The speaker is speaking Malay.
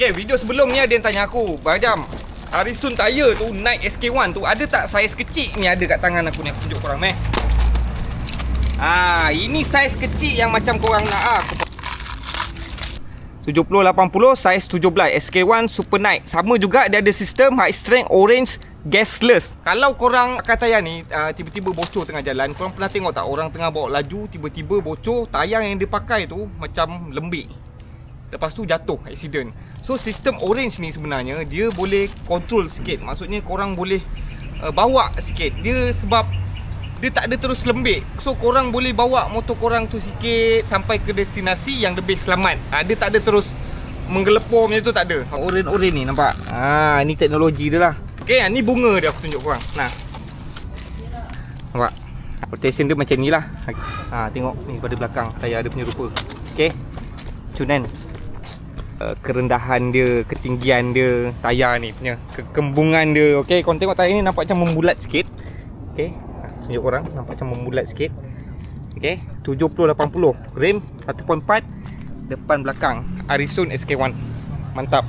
Okay, video sebelum ni ada yang tanya aku, Bajam, Arisun tire tu, Nike SK1 tu, ada tak saiz kecil ni ada kat tangan aku ni? Aku tunjuk korang, meh. Ah, ini saiz kecil yang macam korang nak ah. 70-80 saiz 17 SK1 Super Night Sama juga dia ada sistem high strength orange gasless Kalau korang akan tayar ni uh, Tiba-tiba bocor tengah jalan Korang pernah tengok tak orang tengah bawa laju Tiba-tiba bocor Tayar yang dia pakai tu macam lembik Lepas tu jatuh accident. So sistem orange ni sebenarnya Dia boleh control sikit. Maksudnya korang boleh uh, bawa sikit. Dia sebab dia tak ada terus lembik. So korang boleh bawa motor korang tu sikit Sampai ke destinasi yang lebih selamat. Ha, Dia tak ada terus Menggelepur macam tu tak ada. Oren-oren ni nampak? Ha, Ni teknologi dia lah. Okay ni bunga dia aku tunjuk korang. Nah. Nampak? Rotation dia macam ni lah. Ha, Tengok ni pada belakang. Tayar dia punya rupa. Okay Cunan uh, Kerendahan dia Ketinggian dia Tayar ni punya Kekembungan dia. Okay korang tengok tayar ni nampak macam membulat sikit. Okay tunjuk korang nampak macam membulat sikit. Okey 70 80 rim 1.4 depan belakang. Arisun SK1 mantap